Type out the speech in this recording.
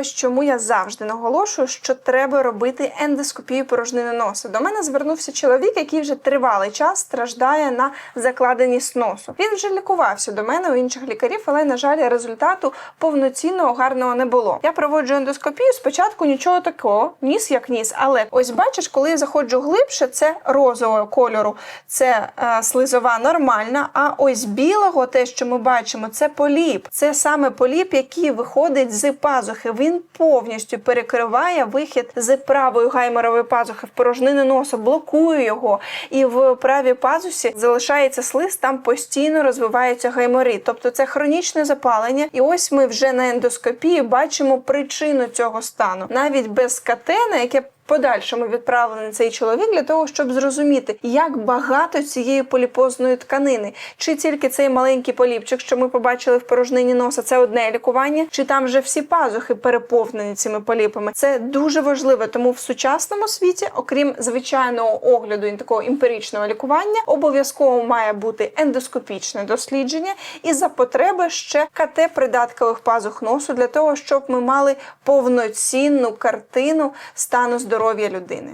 ось чому я завжди наголошую, що треба робити ендоскопію порожнини носа. До мене звернувся чоловік, який вже тривалий час страждає на закладеність носу. Він вже лікувався до мене у інших лікарів, але на жаль, результату повноцінного гарного не було. Я проводжу ендоскопію. Спочатку нічого такого, ніс як ніс. Але ось бачиш, коли я заходжу глибше, це розового кольору, це е, слизова нормальна. А ось білого, те, що ми бачимо, це поліп. Це саме поліп, який виходить з пазухи. Він повністю перекриває вихід з правої гайморової пазухи в порожнини носа, блокує його. І в правій пазусі залишається слиз, там постійно розвивається гайморит. Тобто це хронічне запалення. І ось ми вже на ендоскопії бачимо причину цього стану. Навіть без КТ, на яке подальшому відправлений цей чоловік для того, щоб зрозуміти, як багато цієї поліпозної тканини, чи тільки цей маленький поліпчик, що ми побачили в порожнині носа, це одне лікування, чи там вже всі пазухи переповнені цими поліпами. Це дуже важливо, тому в сучасному світі, окрім звичайного огляду і такого емпіричного лікування, обов'язково має бути ендоскопічне дослідження і за потреби ще КТ придаткових пазух носу для того, щоб ми мали повноцінну картину стану здоров'я людини.